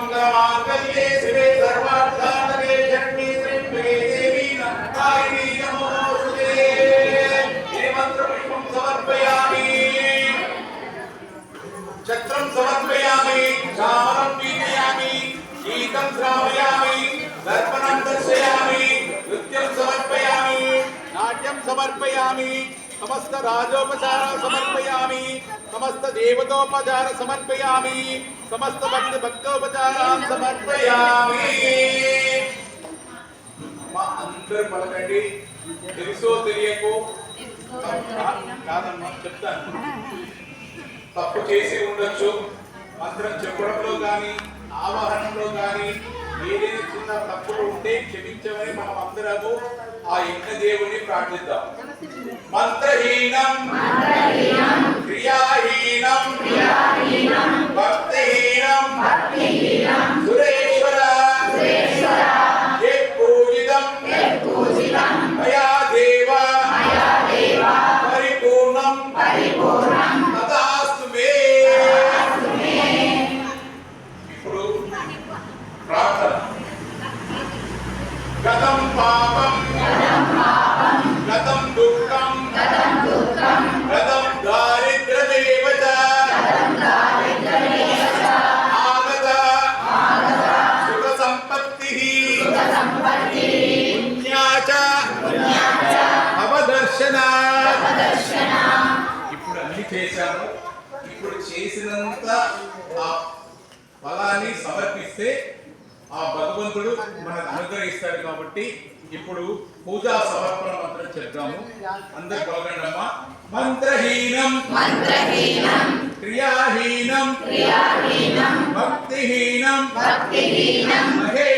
మంగళమాంగళ్యే శివే సర్వార్థానగే షణ్మి శ్రీంభగే దేవి నమః నమోస్తుతే ఏ మంత్ర పుష్పం సమర్పయామి ఛత్రం సమర్పయామి చామరం పీతయామి గీతం శ్రావయామి సమర్పయామి సమస్త రాజోపచార సమర్పయామి. సమస్త దేవతోపచార సమర్పయామి. సమస్త భక్తి భక్తోపచారం సమర్పయామి. మా అందరు పలకండి. తెలుసో తెలియకో? కాదమ్మా చెప్తాను. తప్పు చేసి ఉండొచ్చు. మంత్రం చెప్పడంలో కానీ ఆవాహనంలో కానీ ఏదైనా చిన్న తప్పులు ఉంటే క్షమించమని మనం అందరము ఆ యజ్ఞ దేవుని ప్రార్థిద్దాం మంత్రహీనం. అవదర్శనా. ఇప్పుడు అన్ని చేశాము. ఇప్పుడు చేసినంత ఆ ఫలాన్ని సమర్పిస్తే ఆ భగవంతుడు మనకు అనుగ్రహిస్తాడు కాబట్టి ఇప్పుడు పూజా సమర్పణ మంత్రం చెప్తాము అందరు బాగండమ్మా మంత్రహీనం. మంత్రహీనం. క్రియాహీనం. క్రియాహీనం. భక్తిహీనం. భక్తిహీనం. మహేశ్వర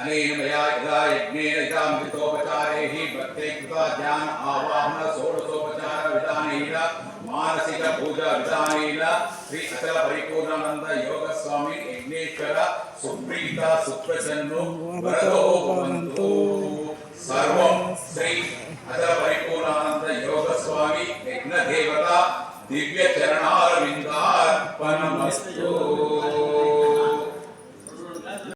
अनेन मया यदा यज्ञेन यदामृतोपचारैः भक्ते कृता ज्ञान आवाहन षोडशोपचार विधानेन श्री अचल परिपूर्णानंद यज्ञेश्वर, सुप्रीता सुप्रसन्नो वरदो सर्वं श्री अचल परिपूर्णानंद योग स्वामी दिव्य चरणारविंदार्पणमस्तु